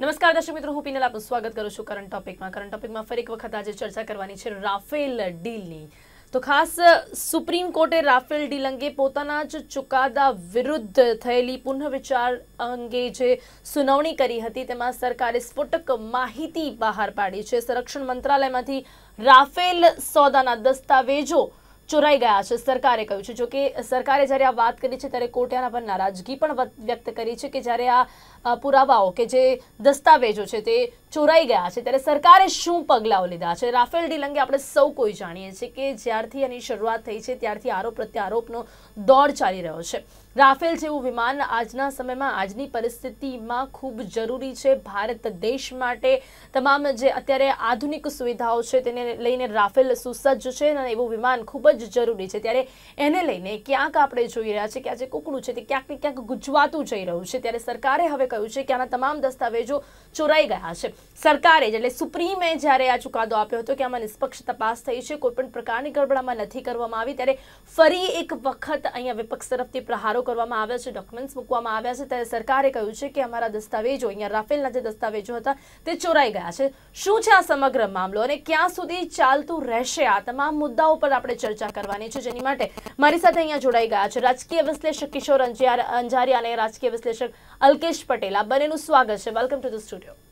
નમસ્કાર દર્શક મિત્રો, હું પિનલ આપનું સ્વાગત કરું છું કરંટ ટોપિકમાં કરંટ ટોપિકમાં ફરી એક વખત આજે ચર્ચા કરવાની છે રાફેલ ડીલની. તો ખાસ, સુપ્રીમ કોર્ટે રાફેલ ડીલ અંગે પોતાના જ ચુકાદા વિરુદ્ધ થયેલી પુનઃવિચાર અંગે જે સુનાવણી કરી હતી, તેમાં સરકારે સ્ફોટક માહિતી બહાર પાડી છે. સંરક્ષણ મંત્રાલયમાંથી રાફેલ સોદાના દસ્તાવેજો ચોરાઈ ગયા છે. સરકારે કહ્યું છે જોકે સરકારે જ્યારે આ વાત કરી છે, ત્યારે કોર્ટે આના પર નારાજગી પણ વ્યક્ત કરી છે કે જ્યારે આ પુરાવાઓ કે જે દસ્તાવેજો છે તે ચોરાઈ ગયા છે, ત્યારે સરકારે શું પગલાઓ લીધા છે? રાફેલ ડીલ અંગે આપણે સૌ કોઈ જાણીએ છીએ કે જ્યારથી આની શરૂઆત થઈ છે, ત્યારથી આરોપ પ્રત્યારોપનો દોડ ચાલી રહ્યો છે. રાફેલ જેવું વિમાન આજના સમયમાં આજની પરિસ્થિતિમાં ખૂબ જરૂરી છે. ભારત દેશ માટે તમામ જે અત્યારે આધુનિક સુવિધાઓ છે તેને લઈને રાફેલ સુસજ્જ છે અને એવું વિમાન ખૂબ જ જરૂરી છે. ત્યારે એને લઈને ક્યાંક આપણે જોઈ રહ્યા છે કે આ જે કુકડું છે તે ક્યાંક ને ક્યાંક ગુજવાતું જઈ રહ્યું છે. ત્યારે સરકારે હવે કહ્યું છે કે આના તમામ દસ્તાવેજો ચોરાઈ ગયા છે. સરકારે એટલે સુપ્રીમે જ્યારે આ ચુકાદો આપ્યો હતો કે આમાં નિષ્પક્ષ તપાસ થઈ છે કોઈપણ પ્રકારની ગડબડામાં નથી કરવામાં આવી, ત્યારે ફરી એક વખત અહીંયા વિપક્ષ તરફથી પ્રહારો કરવામાં આવ્યા છે ડોક્યુમેન્ટ્સ મૂકવામાં આવ્યા છે. ત્યારે સરકારે કહ્યું છે કે અમારા દસ્તાવેજો, અહીંયા રાફેલના જે દસ્તાવેજો હતા, તે ચોરાઈ ગયા છે. શું છે આ સમગ્ર મામલો અને ક્યાં સુધી ચાલતું રહેશે? આ તમામ મુદ્દાઓ પર આપણે ચર્ચા કરવાની છે. જેની માટે મારી સાથે અહીંયા જોડાઈ ગયા છે રાજકીય વિશ્લેષક કિશોર અંજાર અંજારિયા અને રાજકીય વિશ્લેષક અલ્કેશ પટેલ. આ બંનેનું સ્વાગત છે. વેલકમ ટુ ધ સ્ટુડિયો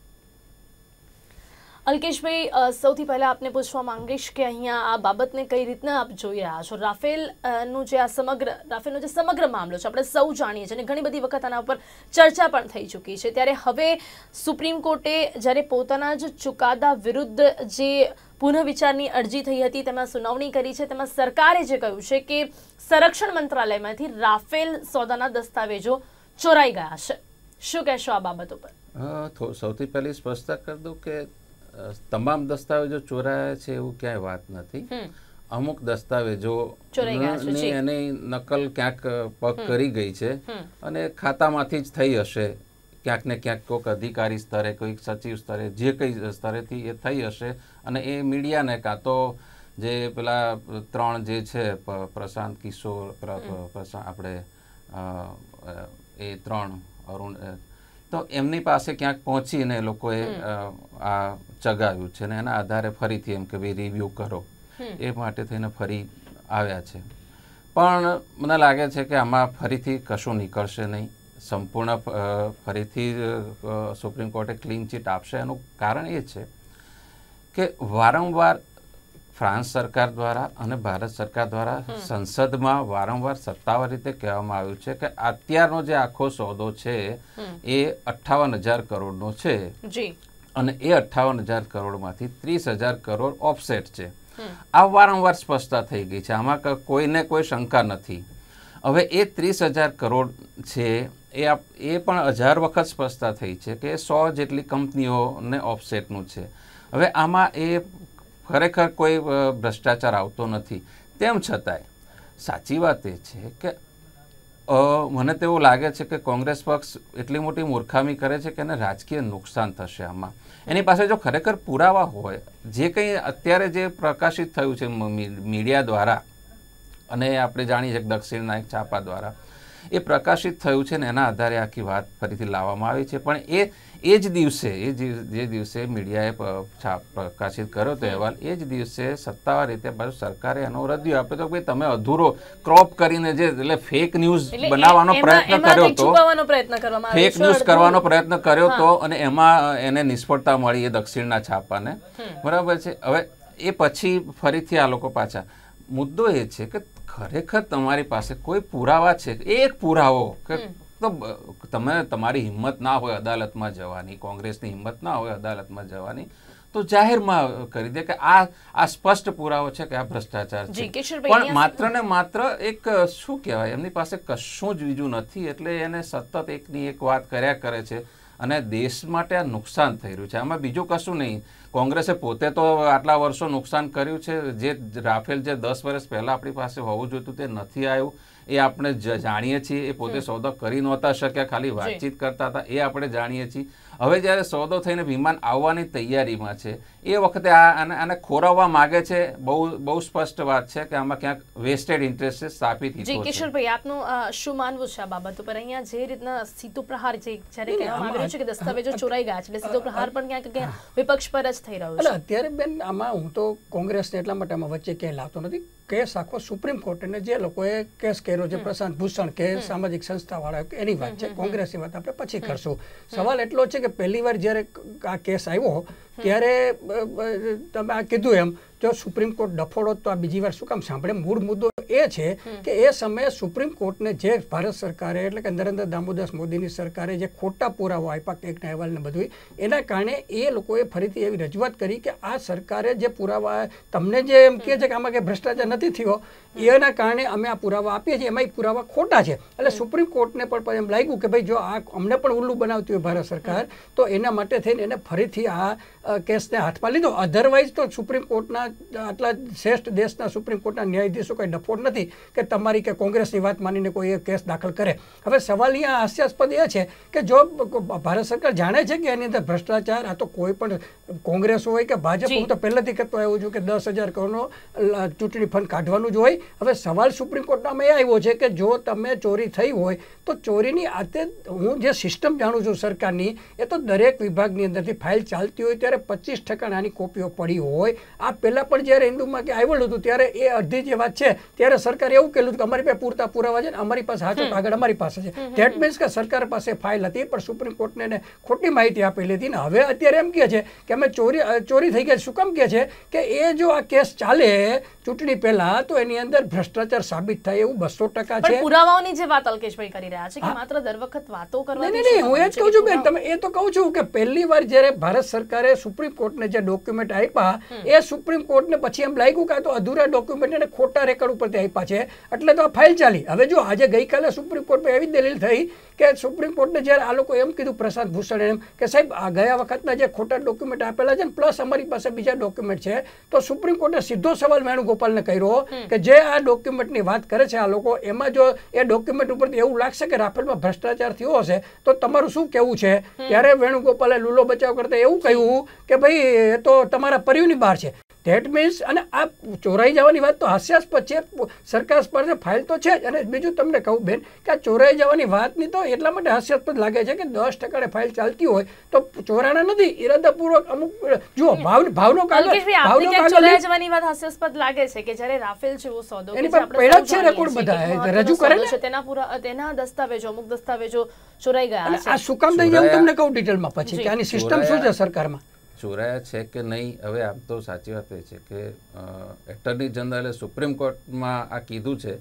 અલ્કેશભાઈ સૌથી પહેલાં આપને પૂછવા માંગીશ કે અહીંયા આ બાબતને કઈ રીતના આપ જોઈ રહ્યા છો? રાફેલનું જે આ સમગ્ર, રાફેલનો જે સમગ્ર મામલો છે, આપણે સૌ જાણીએ છીએ અને ઘણી બધી વખત આના ઉપર ચર્ચા પણ થઈ ચૂકી છે. ત્યારે હવે સુપ્રીમ કોર્ટે જ્યારે પોતાના જ ચુકાદા વિરુદ્ધ જે પુનઃવિચારની અરજી થઈ હતી, તેમાં સુનાવણી કરી છે, તેમાં સરકારે જે કહ્યું છે કે સંરક્ષણ મંત્રાલયમાંથી રાફેલ સોદાના દસ્તાવેજો ચોરાઈ ગયા છે. શું કહેશો આ બાબત ઉપર? સૌથી પહેલી સ્પષ્ટતા કરી દઉં કે તમામ દસ્તાવેજો ચોરાયા છે એવું ક્યાંય વાત નથી. અમુક દસ્તાવેજો. એની નકલ ક્યાંક પગ કરી ગઈ છે અને ખાતામાંથી જ થઈ હશે. ક્યાંક ને ક્યાંક કોઈક અધિકારી સ્તરે કોઈક સચિવ સ્તરે જે કંઈ સ્તરેથી એ થઈ હશે. અને એ મીડિયાને કાં તો જે પેલા ત્રણ જે છે પ્રશાંત કિશોર આપણે એ ત્રણ અરુણ તો એમની પાસે ક્યાંક પહોંચીને લોકોએ આ ચગાવ્યું છે ને એના આધારે ફરીથી એમ કે ભાઈ રિવ્યૂ કરો. એ માટે થઈને ફરી આવ્યા છે. પણ મને લાગે છે કે આમાં ફરીથી કશું નીકળશે નહીં. સંપૂર્ણ ફરીથી સુપ્રીમ કોર્ટે ક્લીન ચીટ આપશે. એનું કારણ એ છે કે વારંવાર ફ્રાન્સ સરકાર દ્વારા અને ભારત સરકાર દ્વારા સંસદમાં વારંવાર સત્તાવાર રીતે કહેવામાં આવ્યું છે કે અત્યારનો જે આખો સોદો છે એ અઠ્ઠાવન હજાર કરોડનો છે. અને એ અઠ્ઠાવન હજાર કરોડમાંથી ત્રીસ હજાર કરોડ ઓફસેટ છે. આ વારંવાર સ્પષ્ટતા થઈ ગઈ છે. આમાં કોઈને કોઈ શંકા નથી. હવે એ ત્રીસ હજાર કરોડ છે એ એ પણ હજાર વખત સ્પષ્ટતા થઈ છે કે સો જેટલી કંપનીઓને ઓફસેટનું છે. હવે આમાં એ ખરેખર કોઈ ભ્રષ્ટાચાર આવતો નથી. તેમ છતાંય, સાચી વાત એ છે કે મને તો એવું લાગે છે કે કોંગ્રેસ પક્ષ એટલી મોટી મૂર્ખામી કરે છે કે એને રાજકીય નુકસાન થશે આમાં. એની પાસે જો ખરેખર પુરાવા હોય, જે કંઈ અત્યારે જે પ્રકાશિત થયું છે મીડિયા દ્વારા, અને આપણે જાણીએ છીએ દક્ષિણના એક છાપા દ્વારા એ પ્રકાશિત થયું છે ને એના આધારે આખી વાત ફરીથી લાવવામાં આવી છે. પણ એ એ જ દિવસે એ જે- દિવસે મીડિયાએ છાપ પ્રકાશિત કર્યો તો અહેવાલ એ જ દિવસે સત્તાવાર રીતે સરકારે એનો રદિયો આપ્યો તો કે ભાઈ તમે અધૂરો ક્રોપ કરીને જે એટલે ફેક ન્યૂઝ બનાવવાનો પ્રયત્ન કર્યો કંઈક તો છુપાવવાનો પ્રયત્ન કરવામાં આવ્યો ફેક ન્યૂઝ કરવાનો પ્રયત્ન કર્યો તો અને એમાં એને નિષ્ફળતા મળી એ દક્ષિણના છાપાને. બરાબર છે? હવે એ પછી ફરીથી આ લોકો પાછા. મુદ્દો એ છે કે ખરેખર તમારી પાસે કોઈ પુરાવા છે? એક પુરાવો કે તો તમે તમારી હિંમત ના હોય અદાલતમાં જવાની કોંગ્રેસની હિંમત ના હોય અદાલતમાં જવાની તો જાહેરમાં કરી દે કે આ આ સ્પષ્ટ પુરાવો છે કે આ ભ્રષ્ટાચાર છે. પણ માત્ર ને માત્ર એક શું કહેવાય એમની પાસે કશું જ બીજું નથી એટલે એને સતત એકની એક વાત કર્યા કરે છે. અને દેશ માટે આ નુકસાન થઈ રહ્યું છે. આમાં બીજું કશું નહીં. કોંગ્રેસે પોતે તો આટલા વર્ષો નુકસાન કર્યું છે. જે રાફેલ જે દસ વર્ષ પહેલાં આપણી પાસે હોવું જોઈતું તે નથી આવ્યું. એ આપણે જ- જાણીએ છીએ. એ પોતે સોદો કરી નહોતા શક્યા. ખાલી વાતચીત કરતા હતા. એ આપણે જાણીએ છીએ. હવે જ્યારે સોદો થઈને વિમાન આવવાની તૈયારીમાં છે એ વખતે આ આને આને ખોરાવવા માગે છે બહુ બહુ સ્પષ્ટ વાત છે કે આમાં ક્યાંક વેસ્ટેડ ઇન્ટરેસ્ટ છે સ્થાપિત જી કિશોરભાઈ આપનું શું માનવું છે આ બાબત ઉપર? અહીંયા જે રીતના સીધો પ્રહાર જે જ્યારે કહેવામાં આવી છે કે દસ્તાવેજો ચોરાઈ ગયા છે એટલે સીધો પ્રહાર પણ ક્યાંક ક્યાંક વિપક્ષ પર જ થઈ રહ્યો એટલે છે. અત્યારે બેન આમાં હું તો કોંગ્રેસને એટલા માટે આમાં વચ્ચે ક્યાંય લાવતો નથી. કેસ આખો સુપ્રીમ કોર્ટને જે લોકોએ કેસ કર્યો છે પ્રશાંત ભૂષણ કે સામાજિક સંસ્થાવાળા એની વાત છે કોંગ્રેસની વાત આપણે પછી કરશું. સવાલ એટલો છે કે પહેલી વાર જ્યારે આ કેસ આવ્યો, ત્યારે તમે આ કીધું એમ, જો સુપ્રીમ કોર્ટ ડફોડો તો આ બીજી વાર શું કામ સાંભળે? મૂળ મુદ્દો એ છે કે એ સમયે સુપ્રીમ કોર્ટને જે ભારત સરકારે, એટલે કે નરેન્દ્ર દામોદાસ મોદીની સરકારે જે ખોટા પુરાવો આપ્યા કેકના અહેવાલને બધું એના કારણે એ લોકોએ ફરીથી એવી રજૂઆત કરી કે આ સરકારે જે પુરાવા, તમને જે એમ કહે છે કે આમાં કંઈ ભ્રષ્ટાચાર નથી થયો એના કારણે અમે આ પુરાવા આપીએ છીએ. એમાં એ પુરાવા ખોટા છે. એટલે સુપ્રીમ કોર્ટને પણ એમ લાગ્યું કે ભાઈ જો આ અમને પણ ઉલ્લું બનાવતી હોય ભારત સરકાર તો એના માટે થઈને એને ફરીથી આ કેસને હાથમાં લીધો. અધરવાઇઝ તો સુપ્રીમ કોર્ટના આટલા શ્રેષ્ઠ દેશના સુપ્રીમ કોર્ટના ન્યાયાધીશો કંઈ ડફોડ નથી કે તમારી કે કોંગ્રેસની વાત માનીને કોઈ એ કેસ દાખલ કરે. હવે સવાલ અહીંયા હાસ્યાસ્પદ એ છે કે જો ભારત સરકાર જાણે છે કે એની અંદર ભ્રષ્ટાચાર આ તો કોઈ પણ કોંગ્રેસ હોય કે ભાજપ હું તો પહેલેથી કહેતો આવ્યો છું કે દસ હજાર કરોડનો ચૂંટણી ફંડ કાઢવાનું જ હોય. હવે સવાલ સુપ્રીમ કોર્ટમાં એ આવ્યો છે કે જો તમે ચોરી થઈ હોય તો ચોરીની આતે હું જે સિસ્ટમ જાણું છું સરકારની એ તો દરેક વિભાગની અંદરથી ફાઇલ ચાલતી હોય ત્યારે પચીસ ટકા આની કોપીઓ પડી હોય. આ પહેલાં પણ જ્યારે હિન્દુમાં કે આવ્યું હતું ત્યારે એ અડધી જે વાત છે ત્યારે સરકારે એવું કહેલું હતું કે અમારી પાસે પૂરતા પુરાવા છે ને અમારી પાસે હાથ કાગળ અમારી પાસે છે. ધેટ મીન્સ કે સરકાર પાસે ફાઇલ હતી પણ સુપ્રીમ કોર્ટને એને ખોટી માહિતી આપેલી હતી ને હવે અત્યારે એમ કહે છે કે અમે ચોરી ચોરી થઈ ગયા શું કામ કહે છે? કે એ જો આ કેસ ચાલે ચૂંટણી પહેલા તો એની અંદર ભ્રષ્ટાચાર સાબિત થાય એવું બસો ટકા છે. પુરાવાઓની જે વાત અલ્કેશભાઈ કરી રહ્યા છે કે માત્ર દર વખત વાતો નહીં નહીં નહીં હું એ જ કહું છું બેન તમે એ તો કહું છું કે પહેલી વાર જ્યારે ભારત સરકારે સુપ્રીમ કોર્ટને જે ડોક્યુમેન્ટ આપ્યા એ સુપ્રીમ કોર્ટને પછી એમ લાગ્યું કે આ તો અધૂરા ડોક્યુમેન્ટ અને ખોટા રેકોર્ડ ઉપરથી આપ્યા છે. એટલે તો આ ફાઇલ ચાલી. હવે જો આજે ગઈકાલે સુપ્રીમ કોર્ટમાં એવી દલીલ થઈ કે સુપ્રીમ કોર્ટને જ્યારે આ લોકો એમ કીધું પ્રશાંત ભૂષણ એમ કે સાહેબ આ ગયા વખતના જે ખોટા ડોક્યુમેન્ટ આપેલા છે પ્લસ અમારી પાસે બીજા ડોક્યુમેન્ટ છે તો સુપ્રીમ કોર્ટે સીધો સવાલ વેણુગોપાલને કર્યો કે જે આ ડોક્યુમેન્ટની વાત કરે છે આ લોકો એમાં જો એ ડોક્યુમેન્ટ ઉપરથી એવું લાગશે કે રાફેલમાં ભ્રષ્ટાચાર થયો હશે તો તમારું શું કહેવું છે? ત્યારે વેણુગોપાલે લૂલો બચાવ કરતા એવું કહ્યું કે ભાઈ એ તો તમારા પર્યુની બહાર છે. ધેટ મીન્સ અને આ ચોરાઈ જવાની વાત તો હાસ્યાસ્પદ છે. સરકાર પાસે ફાઇલ તો છે જ. અને બીજું તમને કહું બેન કે આ ચોરાઈ જવાની વાતની તો એટલા માટે હાસ્યાસ્પદ લાગે છે કે દસ ટકાને ફાઇલ ચાલતી હોય તો ચોરાણા નથી ઇરાદાપૂર્વક અમુક જુઓ ભાવ ભાવનો કાગળ ભાવનો કાગળ ચોરાઈ જવાની વાત હાસ્યાસ્પદ લાગે છે કે જ્યારે રાફેલ જેવો સોદો એની પર સૌ છે રેકોર્ડ બધા. રજૂ કરે છે. તેના પૂરા તેના દસ્તાવેજો અમુક દસ્તાવેજો ચોરાઈ ગયા છે આ શું કામ થઈ તમને કહું ડિટેલમાં પછી કે આની સિસ્ટમ શું છે સરકારમાં? ચોરાયા છે કે નહીં હવે આમ તો સાચી વાત એ છે કે એટર્ની જનરલે સુપ્રીમ કોર્ટમાં આ કીધું છે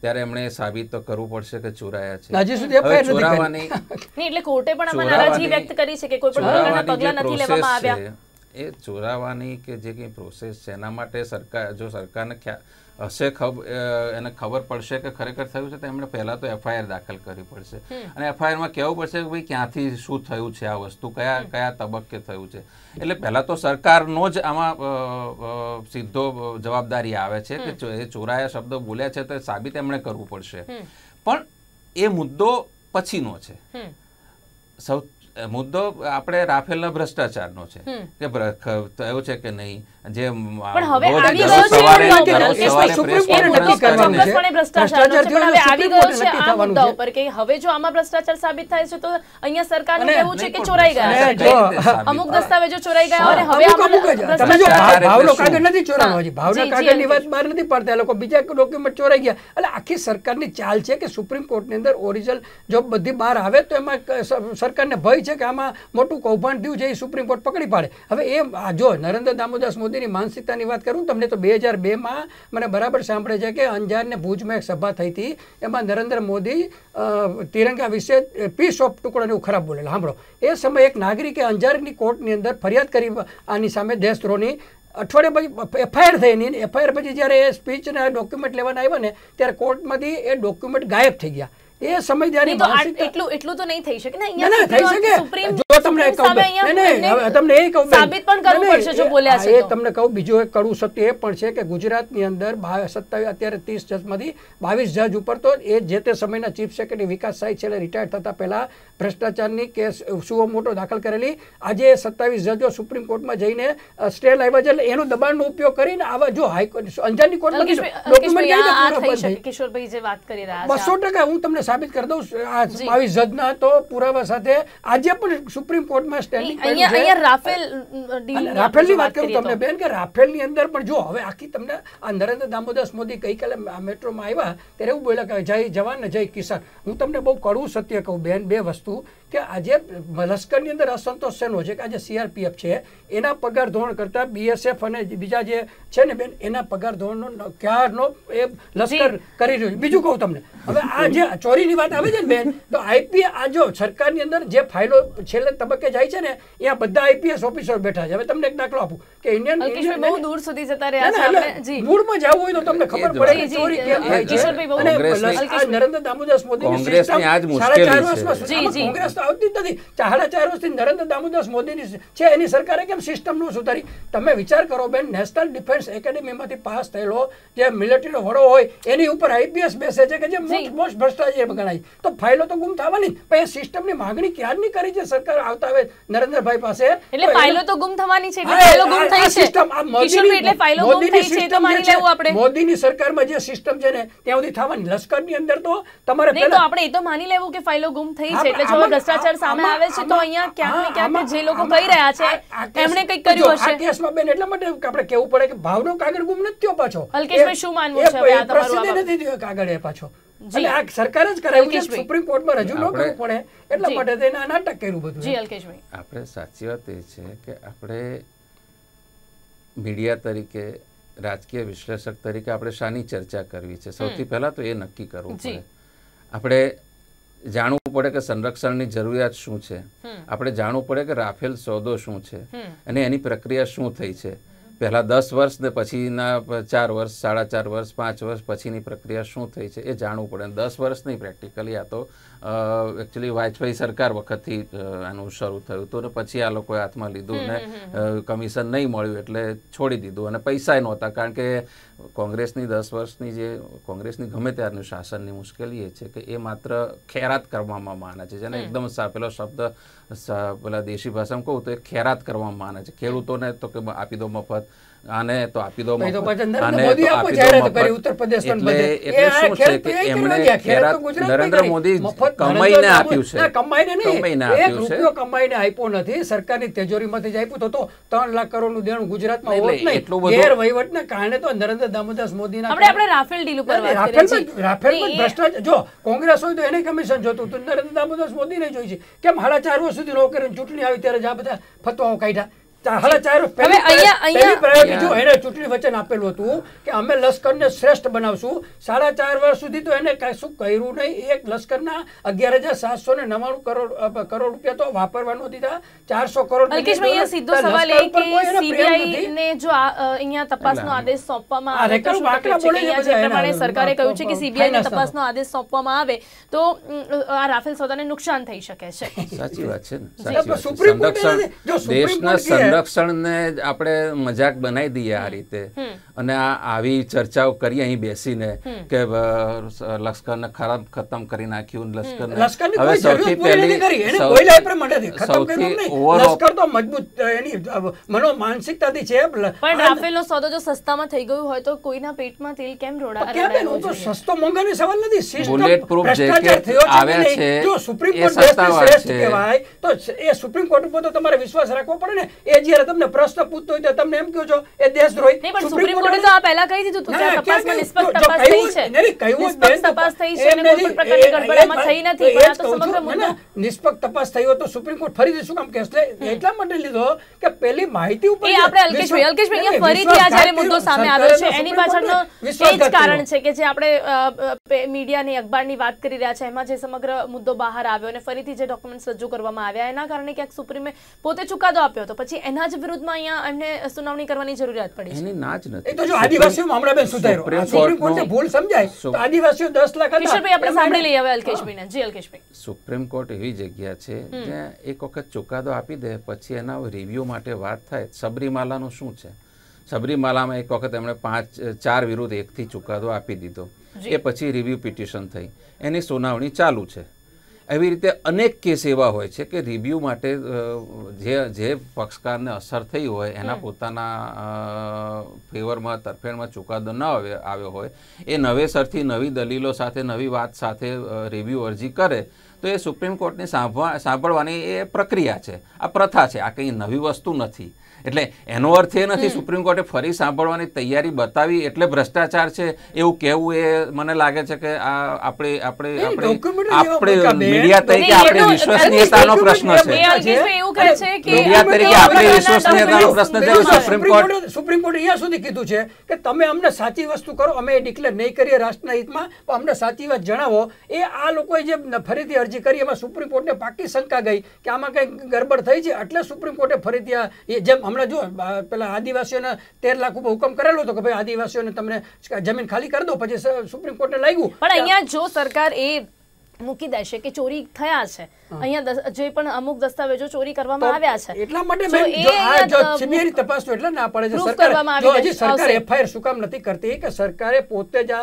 ત્યારે એમણે સાબિત તો કરવું પડશે કે ચોરાયા છે હજી સુધી હવે નથી કરી. ચોરાવાની નહીં એટલે કોર્ટે પણ આમાં ચોરાવાની- નારાજી વ્યક્ત કરી છે કે કોઈ પણ પ્રકારના પગલા જે નથી લેવામાં આવ્યા છે, એ ચોરાવાની કે જે કંઈ પ્રોસેસ છે એના માટે સરકાર જો સરકારને ખ્યા- હશે ખબર એને ખબર પડશે કે ખરેખર થયું છે તો એમણે પહેલા તો એફઆઈઆર દાખલ કરવી પડશે. અને એફઆઈઆરમાં કહેવું પડશે કે ભાઈ ક્યાંથી શું થયું છે આ વસ્તુ કયા કયા તબક્કે થયું છે. એટલે પહેલા તો સરકારનો જ આમાં સીધો જવાબદારી આવે છે કે એ ચોરાયા શબ્દો બોલ્યા છે તો સાબિત એમણે કરવું પડશે. પણ એ મુદ્દો પછીનો છે. સૌ મુદ્દો આપણે રાફેલના ભ્રષ્ટાચારનો છે. કે થયો છે કે નહીં? જે હવે જો આમાં ભ્રષ્ટાચાર સાબિત થાય છે તો અહીંયા સરકારનું કહેવું છે કે ચોરાઈ ગયા અમુક દસ્તાવેજો ચોરાઈ ગયા અને હવે ભાવનો કાગળ નથી ચોરાનો ભાવના કાગળની વાત બહાર નથી પડતા. એ લોકો બીજા ડોક્યુમેન્ટ ચોરાઈ ગયા. એટલે આખી સરકારની ચાલ છે કે સુપ્રીમ કોર્ટની અંદર ઓરિજિનલ જો બધી બહાર આવે તો એમાં સરકારને ભય છે કે આમાં મોટું કૌભાંડ થયું છે એ સુપ્રીમ કોર્ટ પકડી પાડે. હવે એ જો નરેન્દ્ર દામોદાસ મોદીની માનસિકતાની વાત કરું તમને તો બે હજાર બેમાં મને બરાબર સાંભળે છે કે અંજારને ભુજમાં એક સભા થઈ હતી. એમાં નરેન્દ્ર મોદી તિરંગા વિશે પીસ ઓફ ટુકડો એવું ખરાબ બોલેલા. સાંભળો. એ સમયે એક નાગરિકે અંજારની કોર્ટની અંદર ફરિયાદ કરી આની સામે દેશદ્રોહની અઠવાડિયા પછી એફઆઈઆર થઈ એની. એફઆઈઆર પછી જ્યારે એ સ્પીચના ડોક્યુમેન્ટ લેવાના આવ્યા ને, ત્યારે કોર્ટમાંથી એ ડોક્યુમેન્ટ ગાયબ થઈ ગયા. એ સમજદારી એટલું એટલું તો નહીં થઈ શકે. ને અહીંયા થઈ શકે. જો તમને કહું તમને એ કહું સાબિત પણ કરવું પડશે જો બોલ્યા છે એ તમને કહું બીજું એક કડવું સત્ય એ પણ છે કે ગુજરાતની અંદર સત્તાવીસ અત્યારે ત્રીસ જજમાંથી બાવીસ જજ ઉપર તો એ જે તે સમયના ચીફ સેક્રેટરી વિકાસ સાહેબ છેલ્લે રિટાયર થતા પહેલા ભ્રષ્ટાચારની કેસ સુઓ મોટો દાખલ કરેલી. આજે સત્તાવીસ જજો સુપ્રીમ કોર્ટમાં જઈને સ્ટે લાવ્યા છે એટલે એનો દબાણનો ઉપયોગ કરીને આવા જો હાઈકોર્ટ અંજારની કોર્ટમાં ડોક્યુમેન્ટ કિશોરભાઈ જે વાત કરી રહ્યા છે બસો ટકા હું તમને સાબિત કરી દઉં. આ બાવીસ જજના તો પુરાવા સાથે આજે પણ સુપ્રીમ કોર્ટમાં સ્ટેન્ડિંગ રાફેલની વાત કરું તમને બેન કે રાફેલની અંદર પણ જો હવે આખી તમને આ નરેન્દ્ર દામોદાસ મોદી ગઈકાલે મેટ્રોમાં આવ્યા ત્યારે એવું બોલ્યા કે જય જવાન ને જય કિસાન. હું તમને બહુ કડવું સત્ય કહું બેન બે વસ્તુ. કે આજે લશ્કરની અંદર અસંતોષ શેનો છે કે આજે સીઆરપીએફ છે એના પગાર ધોરણ કરતા બીએસએફ અને બીજા જે છે ને બેન એના પગાર ધોરણનો ક્યારનો એ લશ્કર કરી રહ્યું બીજું કહું તમને હવે આ જે ચોરીની વાત આવે છે ને બેન તો આઈપી આ જો સરકારની અંદર જે ફાઇલો છેલ્લે તબક્કે જાય છે ને ત્યાં બધા આઈપીએસ ઓફિસર બેઠા છે હવે તમને એક દાખલો આપું કે ઇન્ડિયન બહુ દૂર સુધી જતા રહ્યા છે આપણે મૂળમાં જવું હોય તો તમને ખબર પડે કે ચોરી કેમ થાય છે. અને નરેન્દ્ર દામોદાસ મોદી કોંગ્રેસની system આ જ સાડા ચાર મુશ્કેલી છે. જી, જી. કોંગ્રેસ તો આવતી જ નથી. ચાહડા ચાર વર્ષથી નરેન્દ્ર દામોદાસ મોદીની છે એની સરકારે કેમ સિસ્ટમનું સુધારી? તમે વિચાર કરો બેન નેશનલ ડિફેન્સ એકેડેમીમાંથી પાસ થયેલો જે મિલિટરીનો વડો હોય એની ઉપર આઈપીએસ બેસે છે કે જે મોસ્ટ ભ્રષ્ટાચાર ગણાય? તો ફાઇલો તો ગુમ થવાની પણ એ સિસ્ટમની માંગણી ક્યારની કરી છે સરકાર? આવતા હવે નરેન્દ્રભાઈ પાસે. એટલે ફાઇલો તો ગુમ થવાની છે ફાઇલો ગુમ થઈ છે. સિસ્ટમ આ મોદીની- એટલે ફાઇલો ગુમ થઈ છે તો માની લેવું આપણે? મોદીની સરકારમાં જે સિસ્ટમ છે ને ત્યાં સુધી થવાની. લશ્કરની અંદર તો તમારે પહેલા- આપણે એ તો માની લેવું કે ફાઇલો ગુમ થઈ છે એટલે જો ભ્રષ્ટાચાર સામે આવે છે તો અહીંયા ક્યાંક ને ક્યાંક જે લોકો કહી રહ્યા છે એમણે કંઈક કર્યું હશે. આ કેસમાં બેન એટલા માટે આપણે કેવું પડે કે ભાવનો કાગળ ગુમ નથી થયો પાછો. અલ્કેશભાઈ, શું માનવું છે હવે આ તમારું પ્રસિદ્ધિ નથી થયો કાગળ એ પાછો. જી. આ સરકાર જ કરાવ્યું છે સુપ્રીમ કોર્ટમાં રજૂ ન કરવું પડે એટલા માટે તેને નાટક કર્યું બધું જી અલ્કેશભાઈ. આપણે સાચી વાત એ છે કે આપણે મીડિયા તરીકે રાજકીય વિશ્લેષક તરીકે આપણે શાની ચર્ચા કરવી છે. સૌથી પહેલા તો એ નક્કી કરવું. પડે. આપણે જાણવું પડે કે સંરક્ષણની જરૂરિયાત શું છે? આપણે જાણવું પડે કે રાફેલ સોદો શું છે? અને એની પ્રક્રિયા શું થઈ છે? પહેલાં દસ વર્ષ ને પછીના ચાર વર્ષ સાડા ચાર વર્ષ પાંચ વર્ષ પછીની પ્રક્રિયા શું થઈ છે એ જાણવું પડે. દસ વર્ષ નહીં પ્રેક્ટિકલી આ તો એકચ્યુઅલી વાજપેયી સરકાર વખતથી એનું આનું શરૂ થયું હતું ને પછી આ લોકોએ હાથમાં લીધું ને કમિશન નહીં મળ્યું એટલે છોડી દીધું અને પૈસા નહોતા કારણ કે કોંગ્રેસની દસ વર્ષની જે કોંગ્રેસની ગમે ત્યારનું શાસનની મુશ્કેલી એ છે કે એ માત્ર ખેરાત કરવામાં માને છે. જેને એકદમ પેલો શબ્દ પેલા દેશી ભાષામાં કહું તો એ ખેરાત કરવામાં માને છે. ખેડૂતોને તો કે આપી દો મફત આને તો આપી દો નરેન્દ્ર આને મોદી તો આપી દો જાહેરાત કરી મફત. ઉત્તર પ્રદેશમાં એટલે એટલે શું છે કે એમણે કરવા ગયા. ખેડૂત ખેરાત તો ગુજરાતમાં નરેન્દ્ર મોદી કમાઈને આપ્યું છે કમાઈને નહીં. કમાઈને આપ્યું છે રૂપિયો કમાઈને આપ્યો નથી સરકારની તેજોરીમાંથી જ આપ્યું તો તો ત્રણ લાખ કરોડનું દેણું ગુજરાતમાં હોત નહીં. એટલું બધું- ગેરવહીવટને કારણે તો નરેન્દ્ર દામોદાસ મોદીના આપણે આપણે રાફેલ ડીલ ઉપર વાત એ- ભ્રષ્ટાચાર જો કોંગ્રેસ હોય તો એને કમિશન જોતું તો નરેન્દ્ર દામોદાસ મોદીને જોઈ છે કેમ હાડા ચાર વર્ષ સુધી નો ચૂંટણી આવી ત્યારે જ આ બધા ફતવાઓ કાઢ્યા હવે અહીંયા- અહીંયા- priority જો એને ચૂંટણી વચન આપેલું હતું કે અમે લશ્કરને શ્રેષ્ઠ બનાવશું. સાડા ચાર વર્ષ સુધી તો એને કાંઈ શું કર્યું નહીં? એક લશ્કરના અગિયાર હજાર સાતસો ને નવ્વાણું કરોડ કરોડ રૂપિયા તો વાપરવાનું દીધા. ચારસો કરોડ અહીંયા સીધો સવાલ એ કે સીબીઆઈ ને જો આ, અહીંયા તપાસનો આદેશ સોંપવામાં આવે તો જે પ્રમાણે સરકારે કહ્યું છે કે સીબીઆઈ ને ફાઇનાન્સના. તપાસનો આદેશ સોંપવામાં આવે તો આ રાફેલ સોદાને નુકસાન થઈ શકે છે. સાચી વાત છે ને સાચી વાત છે. સંરક્ષણ દેશના કોર્ટ કહે- સંરક્ષણને આપણે મજાક બનાવી દઈએ આ રીતે. અને આ આવી ચર્ચાઓ કરી અહીં બેસીને કે લશ્કરને ખરાબ ખતમ કરી નાખ્યું લશ્કર હવે સૌથી ખતમ સૌથી લશ્કર તો મજબૂત એની મનો માનસિકતાથી છે. પણ રાફેલનો સોદો જો સસ્તામાં થઈ ગયું હોય તો કોઈના પેટમાં તેલ કેમ રોડા સસ્તો મોંઘાની સવાલ નથી. સિસ્ટમ proof ભ્રષ્ટાચાર છે આવ્યા છે, જો સુપ્રીમ એ કોર્ટ શ્રેષ્ઠ છે. કહેવાય તો એ સુપ્રીમ કોર્ટ ઉપર તો તમારે વિશ્વાસ રાખવો પડે ને. એ જ્યારે તમને પ્રશ્ન પૂછતો હોય તો તમને એમ કહો છો એ દેશદ્રોહી નહીં પણ સુપ્રીમ કોર્ટે તો આ પહેલા કહી દીધું તું તપાસમાં નિષ્પક્ષ તપાસ થઈ છે. નહીં, કહ્યું નિષ્પક્ષ બેન તપાસ થઈ છે અને કોઈ પ્રકારની એ- ગડબડ એ- આમાં થઈ નથી. પણ આ તો સમગ્ર મુદ્દો નિષ્પક્ષ તપાસ થઈ હોય તો સુપ્રીમ કોર્ટ ફરી શું કામ કહેશે? એટલા માટે લીધો કે પેલી માહિતી ઉપર એ આપણે અલ્કેશભાઈ અલ્કેશભાઈ અહીંયા ફરીથી આ જ્યારે મુદ્દો સામે આવ્યો છે એની પાછળનો એ જ કારણ છે કે જે આપણે મીડિયાની અખબારની વાત કરી રહ્યા છે એમાં જે સમગ્ર મુદ્દો બહાર આવ્યો અને ફરીથી જે ડોક્યુમેન્ટ્સ રજૂ કરવામાં આવ્યા એના કારણે ક્યાંક સુપ્રીમે પોતે ચુકાદો આપ્યો હતો. પછી એના જ વિરુદ્ધમાં અહીંયા એમને સુનાવણી કરવાની જરૂરિયાત પડી એની ના જ એ નથી તો જો આદિવાસીઓ હમણાં બેન સુધાર્યો. સુપ્રીમ કોર્ટનો- ભૂલ સમજાય તો આદિવાસીઓ 10 લાખ હતા. કિશોરભાઈ આપણે સાંભળી લઈએ હવે અલ્કેશભાઈને. જી અલ્કેશભાઈ. સુપ્રીમ કોર્ટ એવી જગ્યા છે જ્યાં એક વખત ચુકાદો આપી દે પછી એના રિવ્યુ માટે વાત થાય. સબરીમાલાનું શું છે? સબરીમાલામાં એક વખત એમણે પાંચ ચાર વિરુદ્ધ એકથી ચુકાદો આપી દીધો. એ પછી રિવ્યુ પિટિશન થઈ. એની સુનાવણી ચાલુ છે. એવી રીતે અનેક કેસ એવા હોય છે કે રિવ્યૂ માટે જે જે પક્ષકારને અસર થઈ હોય એના પોતાના ફેવરમાં તરફેણમાં ચુકાદો ન આવ્યો આવ્યો હોય એ નવેસરથી નવી દલીલો સાથે નવી વાત સાથે રિવ્યૂ અરજી કરે તો એ સુપ્રીમ કોર્ટની સાંભળવા સાંભળવાની એ પ્રક્રિયા છે. આ પ્રથા છે. આ કંઈ નવી વસ્તુ નથી. એટલે એનો અર્થ એ નથી સુપ્રીમ કોર્ટે ફરી સાંભળવાની તૈયારી બતાવી એટલે ભ્રષ્ટાચાર છે એવું કહેવું એ મને લાગે છે કે આ આપણે આપણે આપણે મીડિયા તરીકે આપણે વિશ્વસનીયતાનો પ્રશ્ન છે. એવું કહે છે કે મીડિયા તરીકે આપણે વિશ્વસનીયતાનો પ્રશ્ન છે. સુપ્રીમ સુપ્રીમ કોર્ટ સુપ્રીમ કોર્ટે અહીંયા સુધી કીધું છે કે તમે અમને સાચી વસ્તુ કરો અમે ડિક્લેર નહીં કરીએ રાષ્ટ્રના હિતમાં પણ અમને સાચી વાત જણાવો. એ આ લોકોએ જે ફરીથી અરજી કરી એમાં સુપ્રીમ કોર્ટને પાકી શંકા ગઈ કે આમાં કંઈક ગરબડ થઈ છે. એટલે સુપ્રીમ કોર્ટે ફરીથી આ જેમ હમણાં જો પેલા આદિવાસીઓને તેર લાખ ઉપર હુકમ કરેલો હતો કે ભાઈ આદિવાસીઓને તમને જમીન ખાલી કરી દો પછી સુપ્રીમ કોર્ટને લાગ્યું. પણ અહીંયા જો સરકાર એ મૂકી દેશે કે ચોરી થયા છે. અહીંયા જે પણ અમુક દસ્તાવેજો ચોરી કરવામાં આવ્યા છે. એટલા માટે મેં જો આ જો અ, તપાસ તો એટલે ના પડે છે. સરકાર જો હજી સરકાર એફઆઈઆર શું કામ નથી કરતી કે સરકારે પોતે જ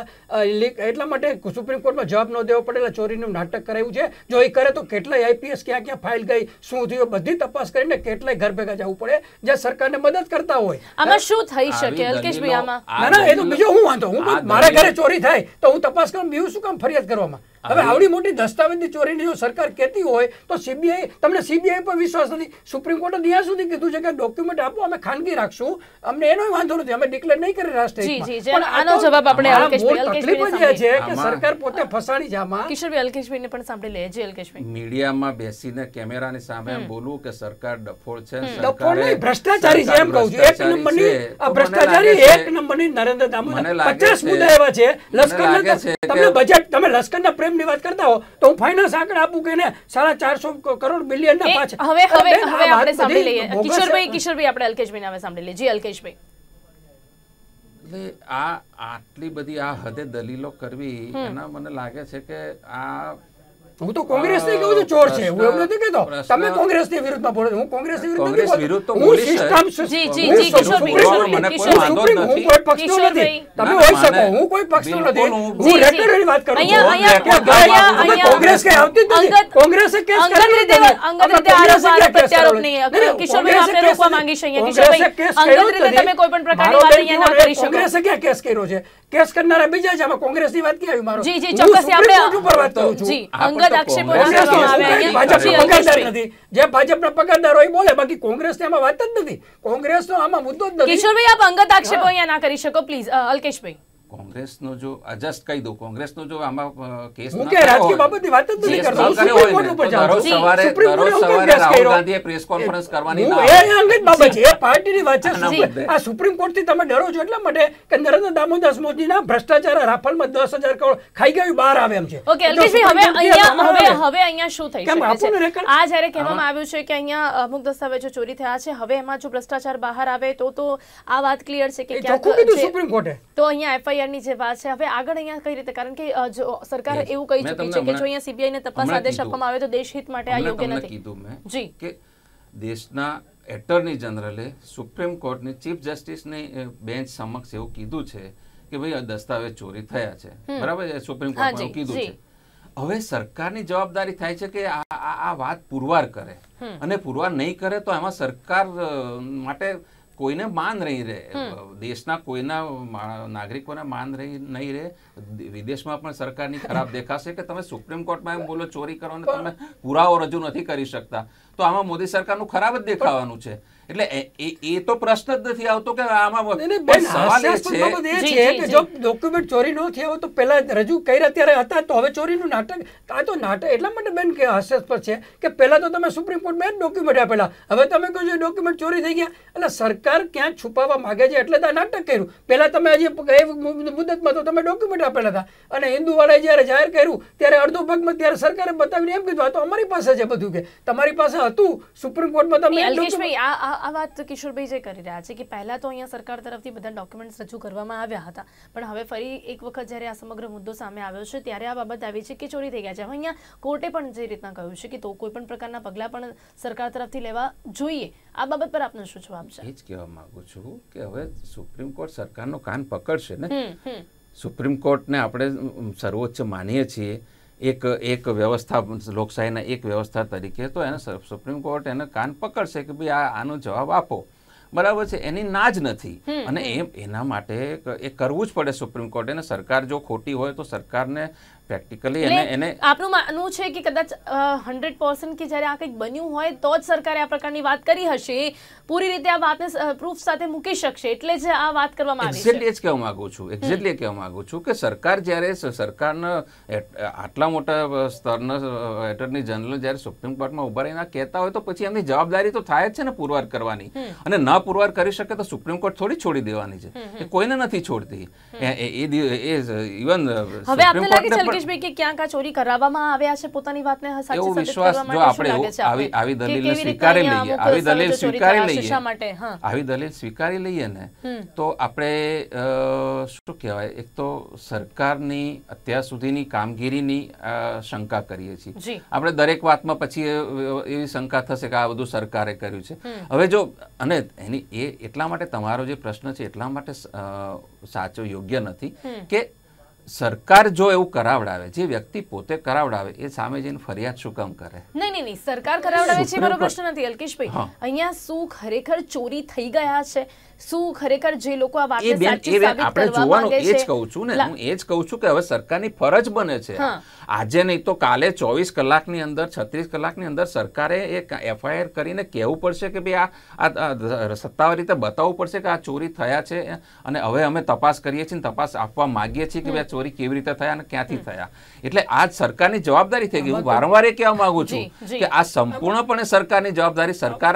એટલા માટે સુપ્રીમ કોર્ટમાં જવાબ ન દેવો પડે એટલે ચોરીનું નાટક કરાયું છે. જો એ કરે તો કેટલાય આઈપીએસ ક્યાં ક્યાં ફાઇલ ગઈ શું થયું બધી તપાસ કરીને કેટલાય ઘર ભેગા જવું પડે જે સરકારને મદદ કરતા હોય. આમાં શું થઈ શકે અલ્કેશભાઈ આમાં? ના ના એ તો બીજો હું વાંધો હું મારા ઘરે ચોરી થાય તો હું તપાસ કરું બીજું શું કામ ફરિયાદ કરવામાં? હવે આવડી મોટી દસ્તાવેજની ચોરીની જો સરકાર કહેતી હોય તો સીબીઆઈ તમને સીબીઆઈ પર વિશ્વાસ નથી. સુપ્રીમ કોર્ટે ત્યાં સુધી કીધું છે કે ડોક્યુમેન્ટ આપો અમે ખાનગી રાખશું. અમને એનો વાંધો નથી અમે ડિક્લેર નહીં કરી રાષ્ટ્ર જી, હિતમાં. જી, જે પણ આનો જવાબ આપણે તકલીફ જ છે કે સરકાર પોતે ફસાણી છે આમાં. કિશોરભાઈ અલ્કેશભાઈને પણ સાંભળી લે. જી અલ્કેશભાઈ. મીડિયામાં બેસીને કેમેરાની સામે બોલવું કે સરકાર ડફોળ છે ડફોડ નહીં ભ્રષ્ટાચારી છે એમ કહું છું. એક નંબરની આ ભ્રષ્ટાચારી એક નંબરની નરેન્દ્ર દામોદર મને લાગે પચાસ છે- મુદ્દા એવા છે. લશ્કરના તમે બજેટ તમે લશ્કરના પ્રેમની વાત કરતા હો તો હું ફાઇનાન્સ આંકડા આપું કે ને સાડા ચારસો કરોડ બિલિયન ના એ પાછળ હવે હવે હવે આપણે સાંભળી લઈએ. કિશોરભાઈ કિશોરભાઈ આપણે અલ્કેશભાઈને હવે સાંભળી લઈએ. જી અલ્કેશભાઈ. એટલે આ આટલી બધી આ હદે દલીલો કરવી એના મને લાગે છે કે આ હું તો કોંગ્રેસની કહું છું ચોર છે હું એવું નથી કહેતો તમે કોંગ્રેસની વિરુદ્ધમાં બોલો હું કોંગ્રેસની વિરુદ્ધ નથી વિરુદ્ધ તો બોલતો. હું સિસ્ટમ જી, જી, હું જી, કિશોરભાઈ, મને કોઈ. વાંધો હું નથી. કોઈ પક્ષનો નથી તમે હોઈ શકો હું કોઈ પક્ષનો નથી હું- જી. વાત કરું છું અહીંયા- અહીંયા- કે અહીંયા- કોંગ્રેસ કઈ આવતી જ નથી કોંગ્રેસ કે કેસ અંગત રીતે અંગત રીતે આરોપ પ્રત્યારોપ નહીં. કિશોરભાઈ, આપણે રોકવા નથી. માંગીએ અહીંયા. કિશોરભાઈ, અંગત રીતે તમે કોઈ પણ પ્રકારની વાત અહીંયા ના કરી શકો. કોંગ્રેસ કે કેસ કર્યો છે કેસ કરનારા બીજા છે. આમાં કોંગ્રેસની વાત કે આવી મારો? જી, જી, ચોક્કસ આપણે- ઉપર વાત કરું છું. જી અંગત આક્ષેપો કોંગ્રેસ કોંગ્રેસ પગારદાર નથી. જે ભાજપના પગારદાર હોય બોલે બાકી કોંગ્રેસ આમાં વાત જ નથી. કોંગ્રેસનો આમાં મુદ્દો જ નથી. કિશોરભાઈ આપ અંગત આક્ષેપો અહીંયા ના કરી શકો પ્લીઝ. અલ્કેશભાઈ. કોંગ્રેસનો જો અજસ્ટ કહી દઉં કોંગ્રેસનો જો આમાં કેસ હું કે રાજકીય બાબતની વાત જ નથી કરતો. સુપ્રીમ કોર્ટ ઉપર જાઉં દરરોજ છું. સવારે દરરોજ સવારે રાહુલ ગાંધીએ પ્રેસ કોન્ફરન્સ કરવાની ના એ હોય. અંગે જ બાબત છે એ પાર્ટીની વાત છે. આ સુપ્રીમ કોર્ટથી તમે ડરો છો એટલા માટે કે નરેન્દ્ર દામોદર મોદીના ભ્રષ્ટાચાર રાફેલમાં દસ હજાર કરોડ ખાઈ ગયું બહાર આવે એમ છે ઓકે અલ્પેશભાઈ હવે અહીંયા હવે હવે અહીંયા શું થઈ શકે છે આ જ્યારે કહેવામાં આવ્યું છે કે અહીંયા અમુક દસ્તાવેજો ચોરી થયા છે હવે એમાં જો ભ્રષ્ટાચાર બહાર આવે તો તો આ વાત ક્લિયર છે કે ક્યાં સુપ્રીમ કોર્ટે તો અહીંયા એફઆઈઆર ની જે વાત છે હવે આગળ અહીંયા કઈ રીતે? કારણ કે જો સરકાર એવું કહી ચૂકી છે કે જો અહીંયા સીબીઆઈને તપાસ આદેશ આપવામાં આવે તો દેશહિત માટે આ યોગ્ય નથી. કીધું મેં જી. કે દેશના એટર્ની જનરલે સુપ્રીમ કોર્ટની ચીફ જસ્ટિસની બેન્ચ સમક્ષ એવું કીધું છે કે ભાઈ આ દસ્તાવેજ ચોરી થયા છે. બરાબર છે? સુપ્રીમ કોર્ટમાં કીધું છે. હવે સરકારની જવાબદારી થાય છે કે આ વાત પુરવાર કરે. અને પુરવાર નહીં કરે તો એમાં સરકાર માટે કોઈને માન નહીં રહે. દેશના કોઈના નાગરિકોને માન રહી નહીં રહે. વિદેશમાં પણ સરકારની ખરાબ દેખાશે કે તમે સુપ્રીમ કોર્ટમાં એમ બોલો ચોરી કરો ને તમે પુરાવો રજૂ નથી કરી શકતા. તો આમાં મોદી સરકારનું ખરાબ જ દેખાવાનું છે. એટલે એ- તો પ્રશ્ન જ નથી આવતો કે આમાં સવાલ એ છે. કે જો. ડોક્યુમેન્ટ ચોરી ન થયા હોય તો પહેલા રજૂ કર્યા ત્યારે હતા તો હવે ચોરીનું નાટક આ તો નાટક એટલા માટે બેન કે હાસ્યાસ્પદ છે કે પહેલા તો તમે સુપ્રીમ કોર્ટમાં જ ડોક્યુમેન્ટ આપેલા. હવે તમે કહો છો ડોક્યુમેન્ટ ચોરી થઈ ગયા. એટલે સરકાર ક્યાં છુપાવવા માંગે છે એટલે તો આ નાટક કર્યું. પહેલા તમે આજે મુદતમાં તો તમે ડોક્યુમેન્ટ આપેલા હતા. અને હિન્દુવાળાએ જ્યારે જાહેર કર્યું ત્યારે અડધો ભાગમાં ત્યારે સરકારે બતાવીને એમ કીધું આ તો અમારી પાસે છે બધું કે. તમારી પાસે હતું સુપ્રીમ કોર્ટમાં તમે આ વાત કિશોરભાઈ જે કરી રહ્યા છે કે પહેલા તો અહીંયા સરકાર તરફથી બધા ડોક્યુમેન્ટ્સ રજૂ કરવામાં આવ્યા હતા. પણ હવે ફરી એક વખત જ્યારે આ સમગ્ર મુદ્દો સામે આવ્યો છે ત્યારે આ બાબત આવી છે કે ચોરી થઈ ગયા છે. હવે અહીંયા કોર્ટે પણ જે રીતના કહ્યું છે કે તો કોઈ પણ પ્રકારના પગલાં પણ સરકાર તરફથી લેવા જોઈએ. આ બાબત પર આપનો શું જવાબ છે? એ જ કહેવા માંગુ છું કે હવે સુપ્રીમ કોર્ટ સરકારનો કાન પકડશે ને? સુપ્રીમ કોર્ટને આપણે સર્વોચ્ચ માનીએ છીએ. એક એક વ્યવસ્થા લોકશાહીના એક વ્યવસ્થા તરીકે તો એને સુપ્રીમ કોર્ટ એને કાન પકડશે કે ભાઈ આ આનો જવાબ આપો. બરાબર છે એની ના જ નથી. અને એમ એના માટે એ કરવું જ પડે સુપ્રીમ કોર્ટે એને સરકાર જો ખોટી હોય તો સરકારને પ્રેક્ટિકલી એને એને આપનું માનવું છે કે કદાચ હંડ્રેડ પર્સન્ટ કે જ્યારે આ કંઈક બન્યું હોય તો જ સરકારે આ પ્રકારની વાત કરી હશે. પૂરી રીતે આ વાતને પ્રૂફ સાથે મૂકી શકશે એટલે જ આ વાત કરવામાં આવી છે. એક્ઝેક્ટલી જ કહેવા માગું છું. એક્ઝેક્ટલી કહેવા માગું છું કે સરકાર જ્યારે સરકારના આટલા મોટા સ્તરના એટર્ની જનરલ જ્યારે સુપ્રીમ કોર્ટમાં ઊભા રહીને કહેતા હોય તો પછી એમની જવાબદારી તો થાય જ છે ને પુરવાર કરવાની. અને ન પુરવાર કરી શકે તો સુપ્રીમ કોર્ટ થોડી છોડી દેવાની છે. એ કોઈને નથી છોડતી. એ- ઇવન સુપ્રીમ આપને અલ્કેશભાઈ કે ક્યાંક આ ચોરી કરાવવામાં આવ્યા છે? પોતાની વાતને સાચી વિશ્વાસ જો આપણે શું લાગે એવું- છે આવી આવી કે દલીલને કેવી રીતે સ્વીકારી લઈએ? આવી દલીલ સ્વીકારી લઈએ. શા માટે હા. આવી દલીલ સ્વીકારી લઈએ ને તો આપણે શું કહેવાય? એક તો સરકારની અત્યાર સુધીની કામગીરીની શંકા કરીએ છીએ. આપણે દરેક વાતમાં પછી એવી શંકા થશે કે આ બધું સરકારે કર્યું છે. હવે જો અને એની એ એટલા માટે તમારો જે પ્રશ્ન છે એટલા માટે સાચો યોગ્ય નથી કે સરકાર જો એવું કરાવડાવે જે વ્યક્તિ પોતે કરાવડાવે એ સામે જઈને ફરિયાદ શું કામ કરે? નહીં નહીં નહીં સરકાર કરાવડાવે છે મારો પ્રશ્ન નથી અલ્કેશભાઈ. અહીંયા શું ખરેખર ચોરી થઈ ગયા છે? શું ખરેખર જે લોકો આ વાતને સાચી સાબિત કરવા એ જ કહું છું ને હું એ જ કહું છું કે હવે સરકારની ફરજ બને છે. આજે નહીં તો કાલે ચોવીસ કલાકની અંદર છત્રીસ કલાકની અંદર સરકારે એક એફઆઈઆર કરીને કહેવું પડશે કે ભાઈ આ સત્તાવાર રીતે બતાવવું પડશે કે આ ચોરી થયા છે અને હવે અમે તપાસ કરીએ છીએ તપાસ આપવા માંગીએ છીએ કે ભાઈ આ ચોરી કેવી રીતે થયા અને ક્યાંથી થયા. એટલે આ સરકારની જવાબદારી થઈ ગઈ. હું વારંવાર એ કહેવા માંગુ છું. કે આ સંપૂર્ણપણે સરકારની જવાબદારી સરકાર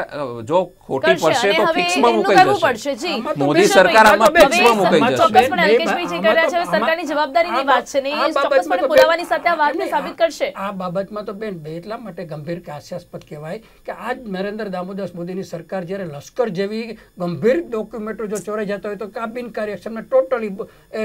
જો ખોટી પડશે તો ફિક્સ ફિક્સમાં મુકાઈ જશે. જી. મોદી સરકાર આમાં આમાં તો બેન, ફિક્સમાં મુકાઈ જશે. ચોક્કસપણે અલ્કેશભાઈ જે કહી રહ્યા છે, સરકારની જવાબદારીની આ વાત છે ને એ બાબતમાં ચોક્કસપણે તો બેન- પુરાવાની સાથે આ વાતને સાબિત કરશે. આ બાબતમાં તો બેન બે એટલા માટે ગંભીર કે હાસ્યાસ્પદ કહેવાય કે આજ નરેન્દ્ર દામોદાસ મોદીની સરકાર જ્યારે લશ્કર જેવી ગંભીર ડોક્યુમેન્ટો જો ચોરાઈ જતા હોય તો આ બિન કાર્યક્ષમને ટોટલી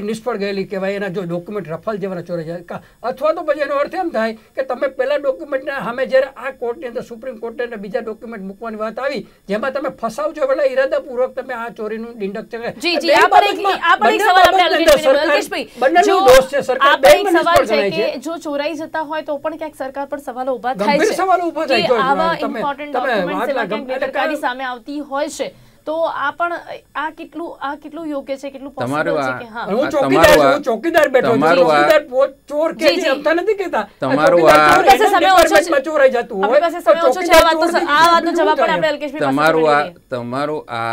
નિષ્ફળ ગયેલી કહેવાય એના જો ડોક્યુમેન્ટ રફાલ જેવાના ચોરાઈ જાય. અથવા તો પછી એનો અર્થ એમ થાય કે તમે પહેલા ડોક્યુમેન્ટને સામે જ્યારે આ કોર્ટની અંદર સુપ્રીમ કોર્ટને બીજા ડોક્યુમેન્ટ મૂકવાની વાત આવી જેમાં તમે ફસાવ છો એટલે ઈરાદાપૂર્વક તમે આ ચોરીનું ડિંડક છે જી જી આ પણ એક આ પણ એક સવાલ આપણે બાબતની અંદર સરકાર- બંનેનો જો દોષ છે સરકાર આ પણ એક સવાલ છે કે જો ચોરાઈ જતા હોય તો પણ ક્યાંક સરકાર પર સવાલો ઊભા થાય છે સવાલો ઊભા થાય છે આવા ઇમ્પોર્ટન્ટ ડોક્યુમેન્ટ્સ આટલા ક્યાંક બેદરકારી સામે આવતી હોય છે તો આ પણ આ કેટલું આ કેટલું યોગ્ય છે કેટલું તમારું પોસિબલ છે કે હા હું ચોકીદાર હું ચોકીદાર બેઠો છું. ચોકીદાર ચોર કે છે. નથી કહેતા. તમારું આ- પાસે સમય ઓછો છે. ચોરાઈ જતું હોય, પાસે સમય ઓછો છે આ વાત તો આ વાતનો બીજું જવાબ પણ આપણે અલ્કેશભાઈ આ. તમારું આ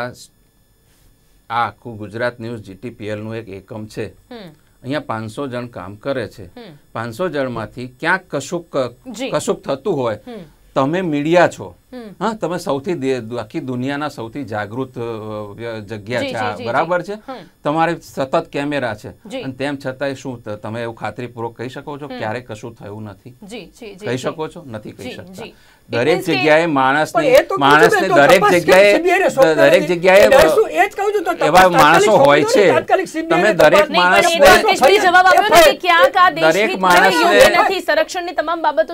આ આખું ગુજરાત ન્યૂઝ જીટીપીએલનું એક એકમ છે. અહીંયા પાંચસો જણ કામ કરે છે. પાંચસો જણમાંથી ક્યાંક કશુંક કશુંક થતું હોય. તમે મીડિયા છો. હા તમે સૌથી આખી દુનિયાના સૌથી જાગૃત જગ્યા છે. બરાબર છે? તમારે સતત કેમેરા છે. અને તેમ છતાંય શું તમે એવું ખાતરીપૂર્વક કહી શકો છો? ક્યારે કશું થયું નથી? કહી શકો છો? નથી કહી શકતા. દરેક જગ્યાએ માણસને માણસને દરેક જગ્યાએ દરેક જગ્યાએ એવા માણસો હોય છે. તમે દરેક માણસને દરેક માણસને- સંરક્ષણની સંરક્ષણની તમામ બાબતો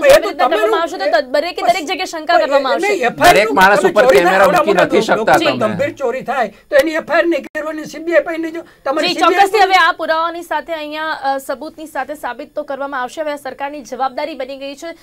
દરેકે જગ્યાએ શંકા કરવામાં આવશે. દરેક માણસ ઉપર કેમેરા મૂકી નથી શકતા તમે. ગંભીર ચોરી થાય તો એની એફઆઈઆર નહીં કરવાની સીબીઆઈ પાસે નહીં જો તમારી ચોક્કસથી હવે આ પુરાવાની સાથે અહીંયા સબૂતની સાથે સાબિત તો કરવામાં આવશે. હવે સરકારની જવાબદારી બની ગઈ છે.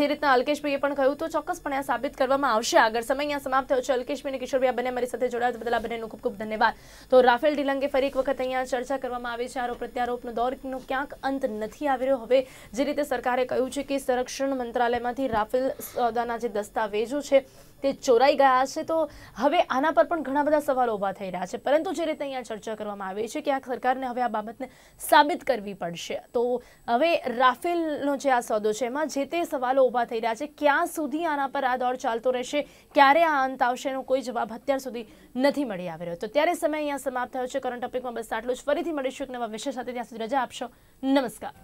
જે રીતના અલ્કેશભાઈએ પણ કહ્યું તો ચોક્કસપણે આ સાબિત કરવામાં આવશે આગળ. સમય અહીંયા સમાપ્ત થયો છે. અલ્કેશભાઈ અને કિશોરભાઈ બંને મારી સાથે જોડાયા બદલ આ બંનેનો ખૂબ ખૂબ ધન્યવાદ. તો રાફેલ ડિલંગે અંગે ફરી એક વખત અહીંયા ચર્ચા કરવામાં આવી છે. આરોપ પ્રત્યારોપનો દોરનો ક્યાંક અંત નથી આવી રહ્યો. હવે જે રીતે સરકારે કહ્યું છે કે સંરક્ષણ મંત્રાલયમાંથી રાફેલ સોદાના જે દસ્તાવેજો છે તે ચોરાઈ ગયા છે. તો હવે આના પર પણ ઘણા બધા સવાલો ઊભા થઈ રહ્યા છે. પરંતુ જે રીતે અહીંયા ચર્ચા કરવામાં આવી છે કે આ સરકારને હવે આ બાબતને સાબિત કરવી પડશે. તો હવે રાફેલનો જે આ સોદો છે, એમાં જે તે સવાલો ઊભા થઈ રહ્યા છે, ક્યાં સુધી આના પર આ દોર ચાલતો રહેશે, ક્યારે આ અંત આવશે એનો કોઈ જવાબ અત્યાર સુધી નથી મળી આવી રહ્યો. તો ત્યારે સમય અહીંયા સમાપ્ત થયો છે. કરંટ ટોપિકમાં બસ આટલું જ. ફરીથી મળીશું એક નવા વિષય સાથે. ત્યાં સુધી રજા આપશો. નમસ્કાર.